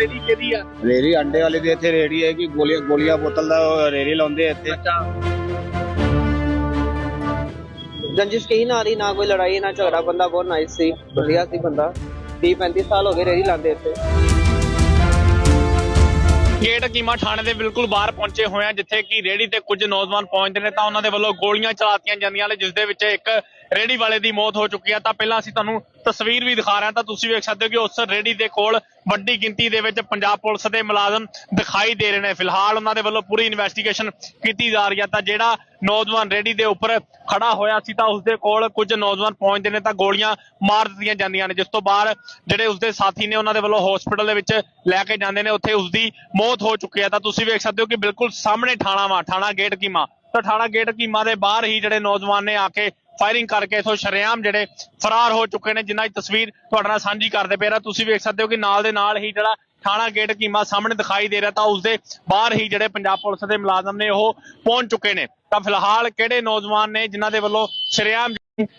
ਰੇੜੀ ਕਿਹਦੀ ਆ? ਰੇਰੀ ਅੰਡੇ ਵਾਲੀ ਦੀ ਇੱਥੇ ਰੇੜੀ ਹੈ ਕਿ ਗੋਲੀਆਂ ਗੋਲੀਆਂ ਬੋਤਲ ਦਾ ਉਹ ਰੇਰੀ ਲਾਉਂਦੇ ਇੱਥੇ। ਅੱਛਾ। ਰੰਜਿਸ਼ ਕਹੀ ਨਾ ਰਹੀ ਨਾ ਕੋਈ ਲੜਾਈ ਨਾ ਝਗੜਾ ਬੰਦਾ ਬਹੁਤ ਨਾਈਸ ਸੀ ਵਧੀਆ ਸੀ ਬੰਦਾ। 30 35 ਸਾਲ ਹੋ ਗਏ ਰੇੜੀ ਲਾਉਂਦੇ ਇੱਥੇ। ਗੇਟ ਕੀਮਾ ਥਾਣੇ ਦੇ ਬਿਲਕੁਲ ਬਾਹਰ ਪਹੁੰਚੇ ਹੋਏ ਆ ਜਿੱਥੇ ਕਿ ਰੇੜੀ ਤੇ ਕੁਝ ਨੌਜਵਾਨ ਪਹੁੰਚਦੇ ਨੇ ਤਾਂ ਉਹਨਾਂ ਦੇ ਵੱਲੋਂ ਗੋਲੀਆਂ ਚਲਾਤੀਆਂ ਜਾਂਦੀਆਂ ਨੇ ਜਿਸ ਦੇ ਵਿੱਚ ਇੱਕ ਰੇੜੀ ਵਾਲੇ ਦੀ ਮੌਤ ਹੋ ਚੁੱਕੀ ਆ। ਤਾਂ ਪਹਿਲਾਂ ਅਸੀਂ ਤੁਹਾਨੂੰ ਤਸਵੀਰ ਵੀ ਦਿਖਾ ਰਿਹਾ ਤਾਂ ਤੁਸੀਂ ਵੇਖ ਸਕਦੇ ਹੋ ਕਿ ਉਸ ਰੇੜੀ ਦੇ ਕੋਲ ਵੱਡੀ ਗਿਣਤੀ ਦੇ ਵਿੱਚ ਪੰਜਾਬ ਪੁਲਿਸ ਦੇ ਮੁਲਾਜ਼ਮ ਦਿਖਾਈ ਦੇ ਰਹੇ ਨੇ। ਫਿਲਹਾਲ ਉਹਨਾਂ ਦੇ ਵੱਲੋਂ ਪੂਰੀ ਇਨਵੈਸਟੀਗੇਸ਼ਨ ਕੀਤੀ ਜਾ ਰਹੀ ਹੈ ਤਾਂ ਜਿਹੜਾ ਨੌਜਵਾਨ ਰੇੜੀ ਦੇ ਉੱਪਰ ਖੜਾ ਹੋਇਆ ਸੀ ਤਾਂ ਉਸ ਦੇ ਕੋਲ ਕੁਝ ਨੌਜਵਾਨ ਪਹੁੰਚਦੇ ਨੇ ਤਾਂ ਗੋਲੀਆਂ ਮਾਰ ਦਿੱਤੀਆਂ ਜਾਂਦੀਆਂ ਨੇ। ਜਿਸ ਤੋਂ ਬਾਅਦ ਜਿਹੜੇ ਉਸ ਦੇ ਸਾਥੀ ਨੇ ਉਹਨਾਂ ਦੇ ਵੱਲੋਂ ਹਸਪੀਟਲ ਦੇ ਵਿੱਚ ਲੈ ਕੇ ਜਾਂਦੇ ਨੇ। ਉੱਥੇ ਉਸ ਦੀ ਮੌਤ ਹੋ ਚੁੱਕੀ ਹੈ ਤਾਂ ਤੁਸੀਂ ਵੇਖ ਸਕਦੇ ਹੋ ਕਿ ਬਿਲਕੁਲ ਸਾਹਮਣੇ ਥਾਣਾ ਵਾ ਥਾਣਾ ਗੇਟ ਕੀਮਾ। ਤਾਂ ਥਾਣਾ ਗੇਟ ਕੀਮਾ ਦੇ ਬਾਹਰ ਹੀ ਜਿਹੜੇ ਨੌਜਵਾਨ ਨੇ ਆ ਕੇ ਫਾਇਰਿੰਗ ਕਰਕੇ ਇਥੋਂ ਸ਼ਰੇਆਮ ਜਿਹੜੇ ਫਰਾਰ ਹੋ ਚੁੱਕੇ ਨੇ ਜਿਨ੍ਹਾਂ ਦੀ ਤਸਵੀਰ ਤੁਹਾਡੇ ਨਾਲ ਸਾਂਝੀ ਕਰਦੇ ਪਏ ਰਾਂ ਤੁਸੀਂ ਵੇਖ ਸਕਦੇ ਹੋ ਕਿ ਨਾਲ ਦੇ ਨਾਲ ਹੀ ਜਿਹੜਾ ਥਾਣਾ ਗੇਟ ਕੀਮਾ ਸਾਹਮਣੇ ਦਿਖਾਈ ਦੇ ਰਿਹਾ, ਤਾਂ ਉਸ ਦੇ ਬਾਹਰ ਹੀ ਜਿਹੜੇ ਪੰਜਾਬ ਪੁਲਿਸ ਦੇ ਮੁਲਾਜ਼ਮ ਨੇ ਉਹ ਪਹੁੰਚ ਚੁੱਕੇ ਨੇ। ਤਾਂ ਫਿਲਹਾਲ ਕਿਹੜੇ ਨੌਜਵਾਨ ਨੇ ਜਿਨ੍ਹਾਂ ਦੇ ਵੱਲੋਂ ਸ਼ਰੇਆਮ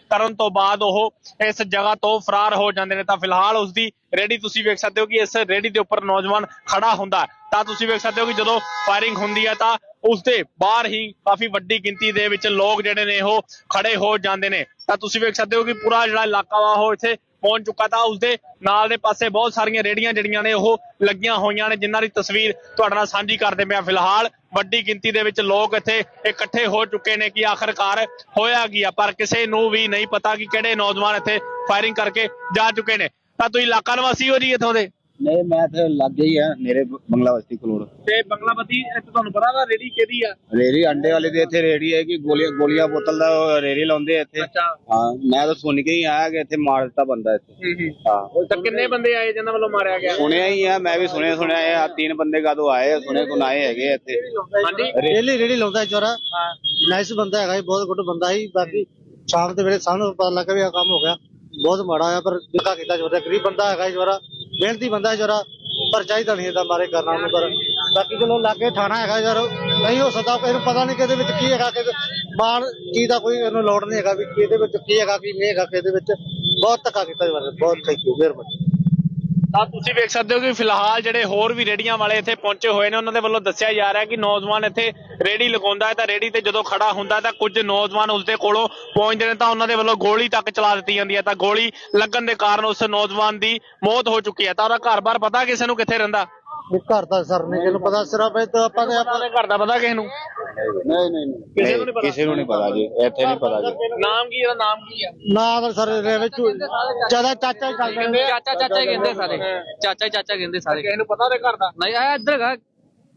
ਕਰਨ ਤੋਂ ਬਾਅਦ ਉਹ ਇਸ ਜਗ੍ਹਾ ਤੋਂ ਫਰਾਰ ਹੋ ਜਾਂਦੇ ਨੇ? ਤਾਂ ਫਿਲਹਾਲ ਉਸ ਦੀ ਰੇੜੀ ਤੁਸੀਂ ਵੇਖ ਸਕਦੇ ਹੋ ਕਿ ਇਸ ਰੇੜੀ ਦੇ ਉੱਪਰ ਨੌਜਵਾਨ ਖੜਾ ਹੁੰਦਾ। ਤਾਂ ਤੁਸੀਂ ਵੇਖ ਸਕਦੇ ਹੋ ਕਿ ਜਦੋਂ ਫਾਇਰਿੰਗ ਹੁੰਦੀ ਹੈ, ਤਾਂ ਉਸ ਦੇ ਬਾਹਰ ਹੀ ਕਾਫੀ ਵੱਡੀ ਗਿਣਤੀ ਦੇ ਵਿੱਚ ਲੋਕ ਜਿਹੜੇ ਨੇ ਉਹ ਖੜੇ ਹੋ ਜਾਂਦੇ ਨੇ। ਤਾਂ ਤੁਸੀਂ ਵੇਖ ਸਕਦੇ ਹੋ ਕਿ ਪੂਰਾ ਜਿਹੜਾ ਇਲਾਕਾ ਵਾ ਉਹ ਇੱਥੇ ਪਹੁੰਚ ਚੁੱਕਾ ਤਾਂ ਉਸਦੇ ਨਾਲ ਦੇ ਪਾਸੇ ਬਹੁਤ ਸਾਰੀਆਂ ਰੇੜੀਆਂ ਜਿਹੜੀਆਂ ਨੇ ਉਹ ਲੱਗੀਆਂ ਹੋਈਆਂ ਨੇ, ਜਿਨ੍ਹਾਂ ਦੀ ਤਸਵੀਰ ਤੁਹਾਡੇ ਨਾਲ ਸਾਂਝੀ ਕਰਦੇ ਪਿਆ ਫਿਲਹਾਲ। ਵੱਡੀ ਗਿਣਤੀ ਦੇ ਵਿੱਚ ਲੋਕ ਇੱਥੇ ਇਕੱਠੇ ਹੋ ਚੁੱਕੇ ਨੇ ਕਿ ਆਖਰਕਾਰ ਹੋਇਆ ਕੀ ਆ, ਪਰ ਕਿਸੇ ਨੂੰ ਵੀ ਨਹੀਂ ਪਤਾ ਕਿ ਕਿਹੜੇ ਨੌਜਵਾਨ ਇੱਥੇ ਫਾਇਰਿੰਗ ਕਰਕੇ ਜਾ ਚੁੱਕੇ ਨੇ। ਤਾਂ ਤੁਸੀਂ ਇਲਾਕਾ ਨਿਵਾਸੀ ਹੋ ਜੀ ਇੱਥੋਂ ਦੇ? ਨਹੀਂ ਮੈਂ ਤੇ ਲੱਗ ਗਈ ਆ ਮੇਰੇ ਬੰਗਲਾ ਬਸਤੀ ਕੋਲ ਤੇ ਬੰਗਲਾਪਤੀ ਇੱਥੇ ਤੁਹਾਨੂੰ ਪਤਾ ਵਾ ਰੇੜੀ ਕਿਹਦੀ ਆ? ਰੇਰੀ ਅੰਡੇ ਵਾਲੀ ਦੀ ਇੱਥੇ ਰੇੜੀ ਹੈ ਕਿ ਗੋਲੀਆਂ ਗੋਲੀਆਂ ਬੋਤਲ ਦਾ ਉਹ ਰੇਰੀ ਲਾਉਂਦੇ ਇੱਥੇ। ਅੱਛਾ। ਹਾਂ ਮੈਂ ਤਾਂ ਸੁਣ ਕੇ ਹੀ ਆਇਆ ਕਿ ਇੱਥੇ ਮਾਰ ਦਿੱਤਾ ਬੰਦਾ ਇੱਥੇ। ਹਾਂ ਤਾਂ ਕਿੰਨੇ ਬੰਦੇ ਆਏ ਜਿਨ੍ਹਾਂ ਵੱਲੋਂ ਮਾਰਿਆ ਗਿਆ? ਸੁਣਿਆ ਹੀ ਆ ਮੈਂ ਵੀ ਸੁਣਿਆ ਸੁਣਿਆ ਇਹ ਆ ਤਿੰਨ ਬੰਦੇ ਕਦੋਂ ਆਏ ਆ, ਸੁਣੇ ਕੋਣ ਆਏ ਹੈਗੇ ਇੱਥੇ। ਹਾਂਜੀ। ਰੇਲੀ ਰੇੜੀ ਲਾਉਂਦਾ ਜੋਰਾ ਹਾਂ। ਨਾਈਸ ਬੰਦਾ ਹੈਗਾ ਜੀ ਬਹੁਤ ਗੁੱਡ ਬੰਦਾ ਸੀ। ਬਾਕੀ ਸ਼ਾਮ ਦੇ ਵੇਲੇ ਸਾਨੂੰ ਪਤਾ ਲੱਗਾ ਵੀ ਆ ਕੰਮ ਹੋ ਗਿਆ। ਬਹੁਤ ਮਾੜਾ ਹੋਇਆ ਪਰ ਧੱਕਾ ਕੀਤਾ ਜੋਰਾ ਗਰੀਬ ਬੰਦਾ ਹੈਗਾ ਜੀ ਜੋਰਾ ਮਿਹਨਤੀ ਬੰਦਾ ਜੋਰਾ, ਪਰ ਚਾਹੀਦਾ ਨਹੀਂ ਇਹਦਾ ਮਾਰੇ ਕਰਨਾ ਉਹਨੂੰ, ਪਰ ਬਾਕੀ ਚਲੋ ਲਾਗੇ ਥਾਣਾ ਹੈਗਾ ਯਾਰ, ਨਹੀਂ ਹੋ ਸਕਦਾ, ਇਹਨੂੰ ਪਤਾ ਨਹੀਂ ਕਿਹਦੇ ਵਿੱਚ ਕੀ ਹੈਗਾ ਕਿ ਮਾਰ ਕੀ ਦਾ ਕੋਈ ਇਹਨੂੰ ਲੋੜ ਨਹੀਂ ਹੈਗਾ ਵੀ ਕਿਹਦੇ ਵਿੱਚ ਕੀ ਹੈਗਾ, ਕੀ ਨਹੀਂ ਹੈਗਾ, ਕਿਹਦੇ ਵਿੱਚ ਬਹੁਤ ਧੱਕਾ ਕੀਤਾ ਜੋਰਾ ਬਹੁਤ ਥੈਂਕ ਯੂ ਮਿਹਰਬਾਨੀ। ਤਾਂ ਤੁਸੀਂ ਵੇਖ ਸਕਦੇ ਹੋ ਕਿ ਫਿਲਹਾਲ ਜਿਹੜੇ ਹੋਰ ਵੀ ਰੇੜੀਆਂ ਵਾਲੇ ਇੱਥੇ ਪਹੁੰਚੇ ਹੋਏ ਨੇ, ਉਹਨਾਂ ਦੇ ਵੱਲੋਂ ਦੱਸਿਆ ਜਾ ਰਿਹਾ ਕਿ ਨੌਜਵਾਨ ਇੱਥੇ ਰੇੜੀ ਲਗਾਉਂਦਾ ਹੈ ਤਾਂ ਰੇੜੀ ਤੇ ਜਦੋਂ ਖੜਾ ਹੁੰਦਾ ਤਾਂ ਕੁਝ ਨੌਜਵਾਨ ਉਸਦੇ ਕੋਲੋਂ ਪਹੁੰਚਦੇ ਨੇ ਤਾਂ ਉਹਨਾਂ ਦੇ ਵੱਲੋਂ ਗੋਲੀ ਤੱਕ ਚਲਾ ਦਿੱਤੀ ਜਾਂਦੀ ਹੈ ਤਾਂ ਗੋਲੀ ਲੱਗਣ ਦੇ ਕਾਰਨ ਉਸ ਨੌਜਵਾਨ ਦੀ ਮੌਤ ਹੋ ਚੁੱਕੀ ਹੈ ਤਾਂ ਉਹਦਾ ਘਰ-ਬਾਰ ਪਤਾ ਕਿਸੇ ਨੂੰ ਕਿੱਥੇ ਰਹਿੰਦਾ? ਵੀ ਘਰ ਦਾ ਸਰ ਨੇ ਜਿਹਨੂੰ ਪਤਾ ਸਿਰਫ ਇਹ ਤਾਂ ਆਪਾਂ ਦੇ ਆਪਾਂ ਆਪਣੇ ਘਰ ਦਾ ਪਤਾ ਕਿਸੇ ਨੂੰ? ਨਹੀਂ ਨਹੀਂ ਕਿਸੇ ਨੂੰ ਨੀ ਪਤਾ? ਕਿਸੇ ਨੂੰ ਨਹੀਂ ਪਤਾ ਜੀ ਇੱਥੇ ਨਹੀਂ ਪਤਾ ਜੀ। ਨਾਮ ਕੀ ਇਹਦਾ ਨਾਮ ਕੀ ਆ ਨਾ ਤਾਂ ਸਰ ਇਹਦੇ ਵਿੱਚ ਜ਼ਿਆਦਾ ਚਾਚਾ ਹੀ ਚੱਲਦਾ ਚਾਚਾ ਚਾਚਾ ਹੀ ਕਹਿੰਦੇ ਸਾਰੇ। ਚਾਚਾ ਹੀ ਚਾਚਾ ਕਹਿੰਦੇ ਸਾਰੇ। ਕਿਸੇ ਨੂੰ ਪਤਾ ਉਹਦੇ ਘਰ ਦਾ? ਨਹੀਂ ਆ ਇੱਧਰ ਹੈਗਾ।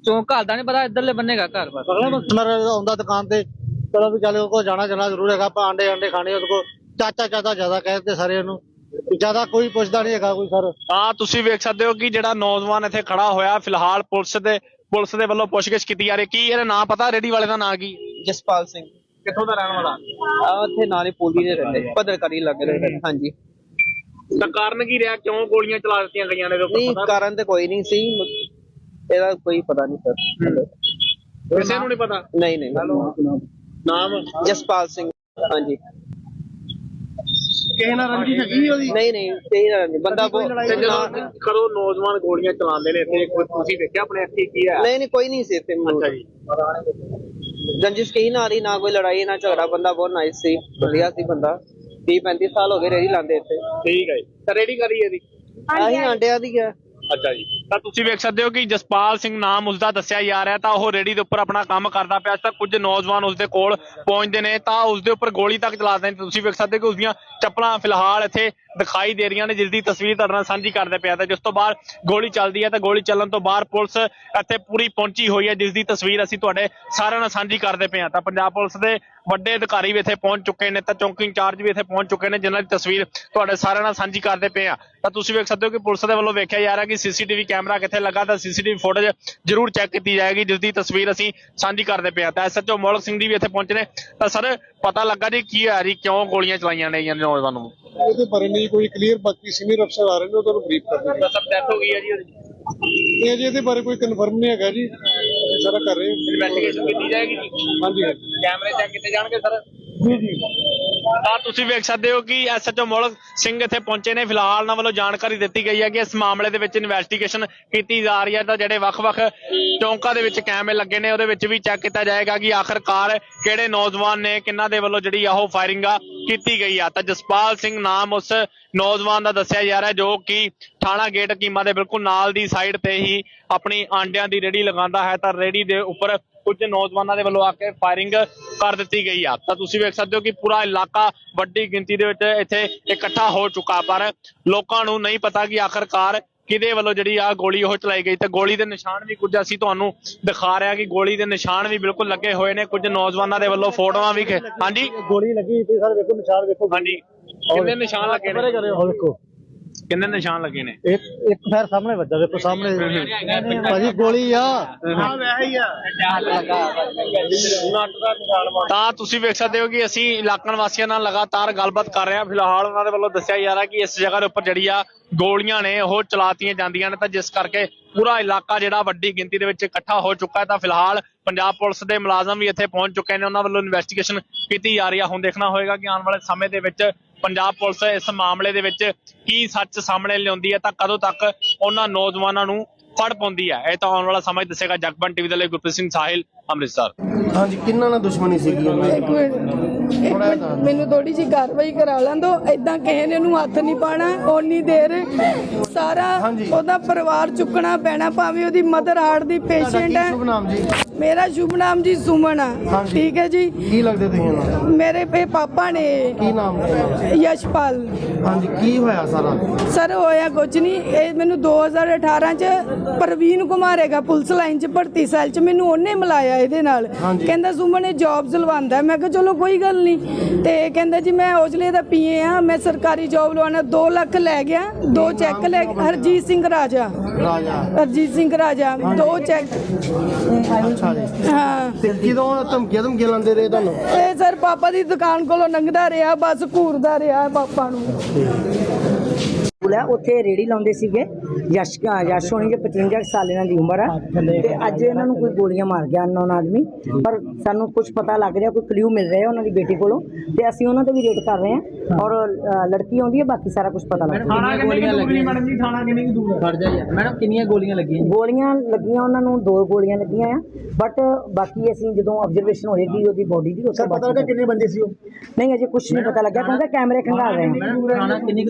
ਚੌਂਕ ਘਰ ਦਾ ਨਹੀਂ ਪਤਾ ਇੱਧਰਲੇ ਬੰਨੇ ਹੈਗਾ ਘਰ ਬਸ। ਅਗਲਾ ਕਸਟਮਰ ਆਉਂਦਾ ਦੁਕਾਨ ਤੇ ਚਲੋ ਵੀ ਚੱਲ ਕੋ ਜਾਣਾ ਜਾਣਾ ਜ਼ਰੂਰ ਹੈਗਾ ਆਪਾਂ ਆਂਡੇ ਆਂਡੇ ਖਾਣੇ ਉਹਦੇ ਕੋ ਚਾਚਾ ਚਾਚਾ ਜ਼ਿਆਦਾ ਕਹਿੰਦੇ ਸਾਰੇ ਉਹਨੂੰ ਜ਼ਿਆਦਾ ਕੋਈ ਪੁੱਛਦਾ ਨਹੀਂ ਹੈਗਾ ਕੋਈ ਸਰ। ਤਾਂ ਤੁਸੀਂ ਵੇਖ ਸਕਦੇ ਹੋ ਕਿ ਜਿਹੜਾ ਨੌਜਵਾਨ ਇੱਥੇ ਖੜਾ ਹੋਇਆ ਫਿਲਹਾਲ ਪੁਲਿਸ ਦੇ ਪੁਲਿਸ ਦੇ ਵੱਲੋਂ ਪੁੱਛਗਿੱਛ ਕੀਤੀ ਜਾ ਰਹੀ ਕੀ ਇਹਦਾ ਨਾਂ ਪਤਾ? ਰੇੜੀ ਵਾਲੇ ਦਾ ਨਾਂ ਕੀ? ਜਸਪਾਲ ਸਿੰਘ। ਕਿੱਥੋਂ ਦਾ ਰਹਿਣ ਵਾਲਾ? ਆ ਉੱਥੇ ਨਾਲੇ ਪੋਲੀ ਦੇ ਰਹਿੰਦੇ ਪੱਧਰਕਾਰੀ ਲੱਗ ਰਹੇ ਨੇ ਹਾਂਜੀ। ਤਾਂ ਕਾਰਨ ਕੀ ਰਿਹਾ? ਕਿਉਂ ਗੋਲੀਆਂ ਚਲਾ ਦਿੱਤੀਆਂ ਗਈਆਂ ਨੇ? ਨਹੀਂ? ਕਾਰਨ ਤੇ ਕੋਈ ਨਹੀਂ ਸੀ। ਇਹਦਾ ਕੋਈ ਪਤਾ ਨਹੀਂ ਸਰ। ਕਿਸੇ ਨੂੰ ਨਹੀਂ ਪਤਾ? ਨਹੀਂ ਨਹੀਂ। ਨਾਮ? ਜਸਪਾਲ ਸਿੰਘ। ਹਾਂਜੀ। ਕਿਸੇ ਨਾਲ ਰੰਜੀ ਹੈਗੀ ਉਹਦੀ? ਨਹੀਂ ਨਹੀਂ। ਸਹੀ ਨਹੀਂ। ਬੰਦਾ ਬਹੁਤ ਤੇ ਜਦੋਂ ਕਦੋਂ ਨੌਜਵਾਨ ਗੋਲੀਆਂ ਚਲਾਉਂਦੇ ਨੇ ਇੱਥੇ। ਕੋਈ ਤੁਸੀਂ ਦੇਖਿਆ ਆਪਣੇ ਅੱਖੀ ਕੀ ਹੈ? ਨਹੀਂ ਨਹੀਂ। ਕੋਈ ਨਹੀਂ ਸੀ ਇੱਥੇ ਅੱਛਾ ਜੀ। ਰੰਜਿਸ਼ ਕਹੀ ਨਾ ਰਹੀ ਨਾ ਕੋਈ ਲੜਾਈ ਨਾ ਝਗੜਾ। ਬੰਦਾ ਬਹੁਤ ਨਾਈਸ ਸੀ। ਵਧੀਆ ਸੀ ਬੰਦਾ। 30 35 ਸਾਲ ਹੋ ਗਏ ਰੇੜੀ ਲਾਉਂਦੇ ਇੱਥੇ। ਠੀਕ ਹੈ ਜੀ। ਤਾਂ ਰੇੜੀ ਕਰੀ ਇਹਦੀ? ਆਹੀ ਆਂਡਿਆਂ ਦੀ ਆ ਅੱਛਾ ਜੀ। ਤਾਂ ਤੁਸੀਂ ਵੇਖ ਸਕਦੇ ਹੋ ਕਿ ਜਸਪਾਲ ਸਿੰਘ ਨਾਮ ਉਸਦਾ ਦੱਸਿਆ ਜਾ ਰਿਹਾ, ਤਾਂ ਉਹ ਰੇੜੀ ਦੇ ਉੱਪਰ ਆਪਣਾ ਕੰਮ ਕਰਦਾ ਪਿਆ ਤਾਂ ਕੁਝ ਨੌਜਵਾਨ ਉਸਦੇ ਕੋਲ ਪਹੁੰਚਦੇ ਨੇ, ਤਾਂ ਉਸਦੇ ਉੱਪਰ ਗੋਲੀ ਤੱਕ ਚਲਾ ਦਿੰਦੇ ਨੇ। ਤੁਸੀਂ ਵੇਖ ਸਕਦੇ ਹੋ ਕਿ ਉਸਦੀਆਂ ਚੱਪਲਾਂ ਫਿਲਹਾਲ ਇੱਥੇ ਦਿਖਾਈ ਦੇ ਰਹੀਆਂ ਨੇ ਜਿਸ ਦੀ ਤਸਵੀਰ ਤੁਹਾਡੇ ਨਾਲ ਸਾਂਝੀ ਕਰਦੇ ਪਿਆ ਤਾਂ ਜਿਸ ਤੋਂ ਬਾਅਦ ਗੋਲੀ ਚੱਲਦੀ ਹੈ ਤਾਂ ਗੋਲੀ ਚੱਲਣ ਤੋਂ ਬਾਅਦ ਪੁਲਿਸ ਇੱਥੇ ਪੂਰੀ ਪਹੁੰਚੀ ਹੋਈ ਹੈ ਜਿਸ ਦੀ ਤਸਵੀਰ ਅਸੀਂ ਤੁਹਾਡੇ ਸਾਰਿਆਂ ਨਾਲ ਸਾਂਝੀ ਕਰਦੇ ਪਏ ਹਾਂ। ਤਾਂ ਪੰਜਾਬ ਪੁਲਿਸ ਦੇ ਵੱਡੇ ਅਧਿਕਾਰੀ ਵੀ ਇੱਥੇ ਪਹੁੰਚ ਚੁੱਕੇ ਨੇ, ਤਾਂ ਚੌਂਕੀ ਇੰਚਾਰਜ ਵੀ ਇੱਥੇ ਪਹੁੰਚ ਚੁੱਕੇ ਨੇ, ਜਿਨ੍ਹਾਂ ਦੀ ਤਸਵੀਰ ਤੁਹਾਡੇ ਸਾਰਿਆਂ ਨਾਲ ਸਾਂਝੀ ਕਰਦੇ ਪਏ ਆ ਤਾਂ ਤੁਸੀਂ ਵੇਖ ਸਕਦੇ ਹੋ ਕਿ ਪੁਲਿਸ ਦੇ ਵੱਲੋਂ ਵੇਖਿਆ ਜਾ ਰਿਹਾ ਕਿ ਸੀਸੀਟੀਵੀ ਕੈਮਰਾ ਕਿੱਥੇ ਲੱਗਾ, ਤਾਂ ਸੀਸੀਟੀਵੀ ਫੁਟੇਜ ਜ਼ਰੂਰ ਚੈੱਕ ਕੀਤੀ ਜਾਏਗੀ ਜਿਸ ਦੀ ਤਸਵੀਰ ਅਸੀਂ ਸਾਂਝੀ ਕਰਦੇ ਪਏ ਆ ਤਾਂ ਐਸਐਚਓ ਮੌਲਕ ਸਿੰਘ ਦੀ ਵੀ ਇੱਥੇ ਪਹੁੰਚੇ ਨੇ। ਤਾਂ ਸਰ, ਪਤਾ ਲੱਗਾ ਜੀ ਕੀ ਆ ਰਹੀ ਕਿਉਂ ਗੋਲੀਆਂ ਚਲਾਈਆਂ ਨੇ ਇਹਨਾਂ ਨੌਜਵਾਨ ਨੂੰ? ਉਹਦੇ ਬਾਰੇ ਨਹੀਂ ਕੋਈ ਕਲੀਅਰ ਬਾਕੀ ਸੀਨੀਅਰ ਅਫਸਰ ਆ ਰਹੇ ਨੇ ਉਹ ਤੁਹਾਨੂੰ ਬਰੀਫ ਕਰ ਦੇਣਗੇ ਸਭ ਡੈਥ ਹੋ ਗਈ ਹੈ ਜੀ ਉਹਦੀ? ਇਹ ਜੀ ਇਹਦੇ ਬਾਰੇ ਕੋਈ ਕਨਫਰਮ ਨਹੀਂ ਹੈਗਾ ਜੀ। ਅਸੀਂ ਸਾਰਾ ਕਰ ਰਹੇ ਹਾਂ ਇਨਵੈਸਟੀਗੇਸ਼ਨ ਕੀਤੀ ਜਾਏਗੀ ਜੀ? ਹਾਂਜੀ ਹਾਂਜੀ। ਕੈਮਰੇ ਚੈੱਕ ਕੀਤੇ ਜਾਣਗੇ ਸਰ? ਜੀ ਜੀ। ਤਾਂ ਤੁਸੀਂ ਵੇਖ ਸਕਦੇ ਹੋ ਕਿ ਐਸਐਚਓ ਮੋਲਕ ਸਿੰਘ ਇੱਥੇ ਪਹੁੰਚੇ ਨੇ। ਫਿਲਹਾਲ ਉਹਨਾਂ ਵੱਲੋਂ ਜਾਣਕਾਰੀ ਦਿੱਤੀ ਗਈ ਹੈ ਕਿ ਇਸ ਮਾਮਲੇ ਦੇ ਵਿੱਚ ਇਨਵੈਸਟੀਗੇਸ਼ਨ ਕੀਤੀ ਜਾ ਰਹੀ ਹੈ। ਤਾਂ ਜਿਹੜੇ ਵੱਖ-ਵੱਖ ਚੌਂਕਾਂ ਦੇ ਵਿੱਚ ਕੈਮਰੇ ਲੱਗੇ ਨੇ ਉਹਦੇ ਵਿੱਚ ਵੀ ਚੈੱਕ ਕੀਤਾ ਜਾਏਗਾ ਕਿ ਆਖਰਕਾਰ ਕਿਹੜੇ ਨੌਜਵਾਨ ਨੇ ਕਿਹਨਾਂ ਦੇ ਵੱਲੋਂ ਜਿਹੜੀ ਆ ਉਹ ਫਾਇਰਿੰਗ ਆ। ਕੀਤੀ ਗਈ ਆ। ਤਾਂ ਜਸਪਾਲ ਸਿੰਘ ਨਾਮ ਉਸ ਨੌਜਵਾਨ ਦਾ ਦੱਸਿਆ ਜਾ ਰਿਹਾ ਜੋ ਕਿ ਥਾਣਾ ਗੇਟ ਕੀਮਾ ਦੇ ਬਿਲਕੁਲ ਨਾਲ ਦੀ ਸਾਈਡ ਤੇ ਹੀ ਆਪਣੀ ਆਂਡਿਆਂ ਦੀ ਰੇੜੀ ਲਗਾਉਂਦਾ ਹੈ। ਤਾਂ ਰੇੜੀ ਦੇ ਉੱਪਰ ਕੁਝ ਨੌਜਵਾਨਾਂ ਦੇ ਵੱਲੋਂ ਆ ਕੇ ਫਾਇਰਿੰਗ ਕਰ ਦਿੱਤੀ ਗਈ ਆ। ਤਾਂ ਤੁਸੀਂ ਵੇਖ ਸਕਦੇ ਹੋ ਕਿ ਪੂਰਾ ਇਲਾਕਾ ਵੱਡੀ ਗਿਣਤੀ ਦੇ ਵਿੱਚ ਇੱਥੇ ਇਕੱਠਾ ਹੋ ਚੁੱਕਾ, ਪਰ ਲੋਕਾਂ ਨੂੰ ਨਹੀਂ ਪਤਾ ਕਿ ਆਖਰਕਾਰ ਕਿਹਦੇ ਵੱਲੋਂ ਜਿਹੜੀ ਆ ਗੋਲੀ ਉਹ ਚਲਾਈ ਗਈ ਤੇ ਗੋਲੀ ਦੇ ਨਿਸ਼ਾਨ ਵੀ ਕੁਝ ਅਸੀਂ ਤੁਹਾਨੂੰ ਦਿਖਾ ਰਹੇ ਕਿ ਗੋਲੀ ਦੇ ਨਿਸ਼ਾਨ ਵੀ ਬਿਲਕੁਲ ਲੱਗੇ ਹੋਏ ਨੇ ਕੁਝ ਨੌਜਵਾਨਾਂ ਦੇ ਵੱਲੋਂ ਫੋਟੋਆਂ ਵੀ ਖਿ- ਹਾਂਜੀ। ਗੋਲੀ ਲੱਗੀ ਤੇ ਸਰ ਵੇਖੋ ਨਿਸ਼ਾਨ ਵੇਖੋ। ਹਾਂਜੀ। ਕਿੰਨੇ ਨਿਸ਼ਾਨ ਲੱਗੇ ਨੇ? ਕਿੰਨੇ ਨਿਸ਼ਾਨ ਲੱਗੇ ਨੇ? ਇੱਕ ਇੱਕ ਫੈਰ ਸਾਹਮਣੇ ਵੱਜਾ ਵੇਖੋ ਸਾਹਮਣੇ। ਭਾਜੀ ਗੋਲੀ ਆ। ਤਾਂ ਤੁਸੀਂ ਵੇਖ ਸਕਦੇ ਹੋ ਕਿ ਅਸੀਂ ਇਲਾਕਾ ਵਾਸੀਆਂ ਨਾਲ ਲਗਾਤਾਰ ਗੱਲਬਾਤ ਕਰ ਰਹੇ ਹਾਂ। ਫਿਲਹਾਲ ਉਹਨਾਂ ਦੇ ਵੱਲੋਂ ਦੱਸਿਆ ਜਾ ਰਿਹਾ ਕਿ ਇਸ ਜਗ੍ਹਾ ਦੇ ਉੱਪਰ ਜਿਹੜੀ ਆ ਗੋਲੀਆਂ ਨੇ ਉਹ ਚਲਾਤੀਆਂ ਜਾਂਦੀਆਂ ਨੇ। ਤਾਂ ਜਿਸ ਕਰਕੇ ਪੂਰਾ ਇਲਾਕਾ ਜਿਹੜਾ ਵੱਡੀ ਗਿਣਤੀ ਦੇ ਵਿੱਚ ਇਕੱਠਾ ਹੋ ਚੁੱਕਾ ਹੈ। ਤਾਂ ਫਿਲਹਾਲ ਪੰਜਾਬ ਪੁਲਿਸ ਦੇ ਮੁਲਾਜ਼ਮ ਵੀ ਇੱਥੇ ਪਹੁੰਚ ਚੁੱਕੇ ਨੇ। ਉਹਨਾਂ ਵੱਲੋਂ ਇਨਵੈਸਟੀਗੇਸ਼ਨ ਕੀਤੀ ਜਾ ਰਹੀ ਆ। ਹੁਣ ਦੇਖਣਾ ਹੋਏਗਾ ਕਿ ਆਉਣ ਵਾਲੇ ਸਮੇਂ ਦੇ ਵਿੱਚ ਪੰਜਾਬ ਪੁਲਿਸ ਇਸ ਮਾਮਲੇ ਦੇ ਵਿੱਚ ਕੀ ਸੱਚ ਸਾਹਮਣੇ ਲਿਆਉਂਦੀ ਹੈ ਤਾਂ ਕਦੋਂ ਤੱਕ ਉਹਨਾਂ ਨੌਜਵਾਨਾਂ ਨੂੰ ਫੜ ਪਾਉਂਦੀ ਹੈ? ਇਹ ਤਾਂ ਆਉਣ ਵਾਲਾ ਸਮਾਂ ਹੀ ਦੱਸੇਗਾ ਜਗਬਨ ਟੀਵੀ ਦੇ ਲਈ ਗੁਰਪ੍ਰੀਤ ਸਿੰਘ ਸਾਹਿਲ ਅੰਮ੍ਰਿਤਸਰ। ਹਾਂਜੀ ਕਿੰਨਾਂ ਨਾਲ ਦੁਸ਼ਮਣੀ ਸੀਗੀ ਉਹਨਾਂ ਇੱਕ ਮਿੰਟ ਇੱਕ ਮਿੰਟ ਮੈਨੂੰ ਥੋੜੀ ਜਿਹੀ ਕਾਰਵਾਈ ਕਰਾ ਲੈਣ ਦੋ ਐਦਾਂ ਕਿਸੇ ਨੇ ਉਹਨੂੰ ਹੱਥ ਨਹੀਂ ਪਾਣਾ ਓਨੀ ਦੇਰ ਸਾਰਾ ਹਾਂਜੀ। ਉਹਦਾ ਪਰਿਵਾਰ ਚੁੱਕਣਾ ਪੈਣਾ ਭਾਵੇਂ ਉਹਦੀ ਮਦਰ ਹਾਰਟ ਦੀ ਪੇਸ਼ੈਂਟ ਕੀ ਹੈ। ਸ਼ੁਭ ਨਾਮ ਜੀ? ਮੇਰਾ ਸ਼ੁਭ ਨਾਮ ਜੀ ਸੁਮਨ ਆ। ਹਾਂਜੀ। ਠੀਕ ਹੈ ਜੀ? ਕੀ ਲੱਗਦੇ ਤੁਸੀਂ ਉਹਨਾਂ? ਮੇਰੇ ਪੇ ਪਾਪਾ ਨੇ ਕੀ ਨਾਮ ਹੈ? ਯਸ਼ਪਾਲ। ਹਾਂਜੀ ਕੀ ਹੋਇਆ ਸਾਰਾ? ਸਰ ਹੋਇਆ ਕੁਝ ਨਹੀਂ ਇਹ ਮੈਨੂੰ 2018 ਚ ਪ੍ਰਵੀਨ ਕੁਮਾਰ ਹੈਗਾ ਪੁਲਿਸ ਲਾਈਨ ਚ ਭਰਤੀ ਸੈੱਲ ਚ ਮੈਨੂੰ ਉਹਨੇ ਮਿਲਾਇਆ ਇਹਦੇ ਨਾਲ। ਹਾਂਜੀ। ਕਹਿੰਦਾ ਸੁਮਨ ਇਹ ਜੌਬਸ ਲਵਾਉਂਦਾ ਮੈਂ ਕਿਹਾ ਚਲੋ ਕੋਈ ਗੱਲ ਨਹੀਂ ਤੇ ਕਹਿੰਦਾ ਜੀ ਮੈਂ ਔਜਲੇ ਦਾ ਪੀਏ ਆ। ਮੈਂ ਸਰਕਾਰੀ ਜੌਬ ਲਵਾਉਣਾ। 2 ਲੱਖ ਲੈ ਗਿਆ ਦੋ ਚੈੱਕ ਲੈ ਹਰਜੀਤ ਸਿੰਘ ਰਾਜਾ। ਰਾਜਾ। ਹਰਜੀਤ ਸਿੰਘ ਰਾਜਾ ਦੋ ਚੈੱਕ ਅੱਛਾ ਜੀ। ਹਾਂ। ਤੇ ਕਿਦੋਂ ਧਮਕੀਆਂ ਧਮਕੀਆਂ ਲਾਉਂਦੇ ਰਹੇ ਤੁਹਾਨੂੰ? ਇਹ ਸਰ ਪਾਪਾ ਦੀ ਦੁਕਾਨ ਕੋਲੋਂ ਲੰਘਦਾ ਰਿਹਾ ਬਸ ਘੂਰਦਾ ਰਿਹਾ ਪਾਪਾ ਨੂੰ। ਸਕੂਲ ਹੈ ਉੱਥੇ ਰੇੜੀ ਲਾਉਂਦੇ ਸੀਗੇ। ਯਸ਼ ਯਸ਼ ਹੋਣੀ ਦੇ 55 ਕੁ ਸਾਲ ਇਹਨਾਂ ਦੀ ਉਮਰ ਆ। ਤੇ ਅੱਜ ਇਹਨਾਂ ਨੂੰ ਕੋਈ ਗੋਲੀਆਂ ਮਾਰ ਗਿਆ ਅਨਨੋਨ ਆਦਮੀ। ਪਰ ਸਾਨੂੰ ਕੁਝ ਪਤਾ ਲੱਗ ਰਿਹਾ ਕੋਈ ਕਲੂ ਮਿਲ ਰਿਹਾ ਉਹਨਾਂ ਦੀ ਬੇਟੀ ਕੋਲੋਂ। ਤੇ ਅਸੀਂ ਉਹਨਾਂ ਤੇ ਵੀ ਰੇਡ ਕਰ ਰਹੇ ਹਾਂ। ਔਰ ਲੜਕੀ ਆਉਂਦੀ ਹੈ ਬਾਕੀ ਸਾਰਾ ਕੁਝ ਪਤਾ ਲੱਗ ਰਿਹਾ ਥਾਣਾ ਕਿੰਨੀ ਦੂਰ ਮੈਡਮ ਜੀ? ਥਾਣਾ ਕਿੰਨੀ ਦੂਰ ਮੈਡਮ ਕਿੰਨੀਆਂ ਗੋਲੀਆਂ ਲੱਗੀਆਂ ਗੋਲੀਆਂ ਲੱਗੀਆਂ ਉਹਨਾਂ ਨੂੰ ਦੋ ਗੋਲੀਆਂ ਲੱਗੀਆਂ ਆ। ਬਟ ਬਾਕੀ ਅਸੀਂ ਜਦੋਂ ਆਬਜ਼ਰਵੇਸ਼ਨ ਹੋਏਗੀ ਉਹਦੀ ਬੋਡੀ ਦੀ ਉਸ ਤੋਂ ਪਤਾ ਲੱਗਾ ਕਿੰਨੇ ਬੰਦੇ ਸੀ ਉਹ? ਨਹੀਂ ਅਜੇ ਕੁਝ ਨਹੀਂ ਪਤਾ ਲੱਗਿਆ। ਕਿਉਂਕਿ ਕੈਮਰੇ ਖੰਗਾਲ ਰਹੇ ਹਾਂ। ਥਾਣਾ ਕਿੰਨੀ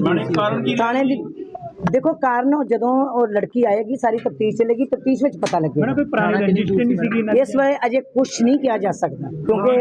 ਥਾਣੇ ਦੀ ਦੇਖੋ ਕਾਰਨ ਉਹ ਜਦੋਂ ਉਹ ਲੜਕੀ ਆਏਗੀ ਸਾਰੀ ਤਫਤੀਸ਼ ਚੱਲੇਗੀ ਤਫਤੀਸ਼ ਵਿੱਚ ਪਤਾ ਲੱਗੇਗਾ। ਕੋਈ ਪੁਰਾਣੀ ਰੰਜਿਸ਼ ਨਹੀਂ ਸੀਗੀ ਇਸ ਵੇਲੇ ਅਜੇ ਕੁਝ ਨਹੀਂ ਕਿਹਾ ਜਾ ਸਕਦਾ ਕਿਉਂਕਿ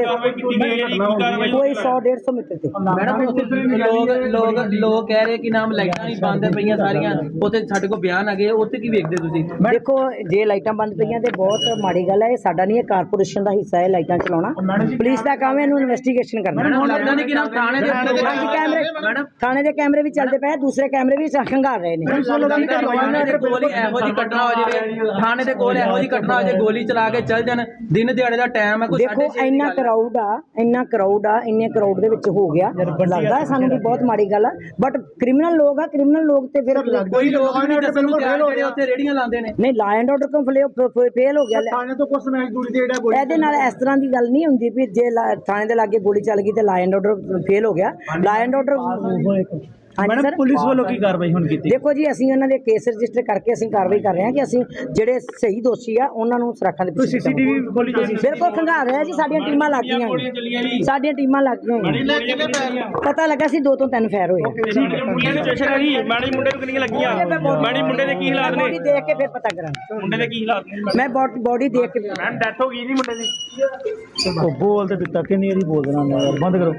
ਕੋਈ 100 150 ਮੀਟਰ ਤੇ। ਮੈਡਮ ਲੋਕ ਲੋਕ ਲੋਕ ਕਹਿ ਰਹੇ ਕਿ ਨਾਮ ਲਾਈਟਾਂ ਨਹੀਂ ਬੰਦ ਪਈਆਂ ਸਾਰੀਆਂ ਉੱਥੇ ਸਾਡੇ ਕੋਲ ਬਿਆਨ ਆ ਗਏ ਉੱਥੇ ਕੀ ਵੇਖਦੇ ਤੁਸੀਂ? ਦੇਖੋ ਜੇ ਲਾਈਟਾਂ ਬੰਦ ਪਈਆਂ ਤੇ ਬਹੁਤ ਮਾੜੀ ਗੱਲ ਹੈ ਇਹ ਸਾਡਾ ਨਹੀਂ ਇਹ ਕਾਰਪੋਰੇਸ਼ਨ ਦਾ ਹਿੱਸਾ ਹੈ ਲਾਈਟਾਂ ਚਲਾਉਣਾ। ਪੁਲਿਸ ਦਾ ਕੰਮ ਹੈ ਇਹਨੂੰ ਇਨਵੈਸਟੀਗੇਸ਼ਨ ਕਰਨਾ। ਹੁਣ ਲੱਗਦਾ ਨਹੀਂ ਕਿ ਨਾਮ ਥਾਣੇ ਦੇ ਹਾਂਜੀ ਕੈਮਰੇ ਥਾਣੇ ਦੇ ਕੈਮਰੇ ਵੀ ਚੱਲਦੇ ਪਏ ਦੂਸਰੇ ਕੈਮਰੇ ਵੀ ਖੰਗਾਲ ਰਹੇ। ਨੇ। ਉਹਨਾਂ ਦੇ ਕੋਲ ਇਹੋ ਜੀ ਘਟਨਾ ਹੋ ਜਾਵੇ ਥਾਣੇ ਦੇ ਕੋਲ ਇਹੋ ਜੀ ਘਟਨਾ ਹੋ ਜਾਵੇ ਗੋਲੀ ਚਲਾ ਕੇ ਚੱਲ ਜਾਣ ਦਿਨ ਦਿਹਾੜੇ ਦਾ ਟਾਈਮ ਹੈ ਕੋਈ ਦੇਖੋ ਇੰਨਾ ਗੱਲ ਹੈ। ਕਰਾਊਡ ਆ ਇੰਨਾ ਕਰਾਊਡ ਆ ਇੰਨੇ ਕਰਾਊਡ ਦੇ ਵਿੱਚ ਹੋ ਗਿਆ। ਲੱਗਦਾ ਹੈ ਸਾਨੂੰ ਵੀ ਬਹੁਤ ਮਾੜੀ ਗੱਲ ਆ ਬਟ ਕ੍ਰਿਮੀਨਲ ਲੋਕ ਆ ਕ੍ਰਿਮੀਨਲ ਲੋਕ ਤੇ ਫਿਰ ਕੋਈ ਲੋਕ ਨਹੀਂ ਦੱਸਣ ਨੂੰ ਤਿਆਰ ਜਿਹੜੇ ਉੱਥੇ ਰੇੜੀਆਂ ਲਾਉਂਦੇ ਨੇ। ਨਹੀਂ ਲਾ ਐਂਡ ਆਰਡਰ ਕਿਉਂ ਫੇਲ ਹੋ ਗਿਆ। ਥਾਣੇ ਤੋਂ ਕੁਝ ਮੈਚ ਦੂਰੀ ਤੇ ਜਿਹੜਾ ਇਹਦੇ ਨਾਲ ਇਸ ਤਰ੍ਹਾਂ ਦੀ ਗੱਲ ਨਹੀਂ ਹੁੰਦੀ ਵੀ ਜੇ ਥਾਣੇ ਦੇ ਲਾਗੇ ਗੋਲੀ ਚੱਲ ਗਈ ਤੇ ਲਾ ਐਂਡ ਆਰਡਰ ਫੇਲ ਹੋ ਗਿਆ। Law and order sir. Police ਵੱਲੋਂ ਕੀ ਕਾਰਵਾਈ ਹੁਣ ਕੀਤੀ? ਦੇਖੋ ਜੀ ਅਸੀਂ ਉਹਨਾਂ ਦੇ ਕੇਸ ਰਜਿਸਟਰ ਕਰਕੇ ਅਸੀਂ ਕਾਰਵਾਈ ਕਰ ਰਹੇ ਹਾਂ ਕਿ ਅਸੀਂ ਜਿਹੜੇ ਸਹੀ ਦੋਸ਼ੀ ਆ ਉਹਨਾਂ ਨੂੰ ਸੁਰੱਖਿਆ ਦੇ ਸੀਸੀਟੀਵੀ ਖੋਲੀ ਬਿਲਕੁਲ ਖੰਗਾਲ ਰਿਹਾ ਜੀ ਸਾਡੀਆਂ ਟੀਮਾਂ ਲੱਗ ਗਈਆਂ ਨੇ। ਸਾਡੀਆਂ ਟੀਮਾਂ ਲੱਗ ਗਈਆਂ। ਪਤਾ ਲੱਗਾ ਸੀ ਦੋ ਤੋਂ ਤਿੰਨ ਫੈਰ ਹੋਏ ਮੁੰਡੇ ਦੇ ਪਿੱਛੇ ਰਹੀ ਮਾੜੀ ਮੁੰਡੇ ਨੂੰ ਕਿੰਨੀਆਂ ਲੱਗੀਆਂ? ਮਾੜੀ ਮੁੰਡੇ ਦੇ ਕੀ ਹਾਲਾਤ ਨੇ? ਬੋਡੀ ਦੇਖ ਕੇ ਫਿਰ ਪਤਾ ਕਰਾਂਗੇ। ਮੁੰਡੇ ਦੇ ਕੀ ਹਾਲਾਤ ਨੇ? ਮੈਂ ਬੋਡੀ ਦੇਖ ਕੇ ਮੈਮ ਡੈਥ ਹੋ ਗਈ ਜੀ ਮੁੰਡੇ ਦੀ। ਉਹ ਬੋਲ ਤੇ ਦਿੱਤਾ ਕਿੰਨੀ ਵਾਰੀ ਬੋਲ ਦੇਣਾ ਮੈਂ ਯਾਰ ਬੰਦ ਕਰੋ।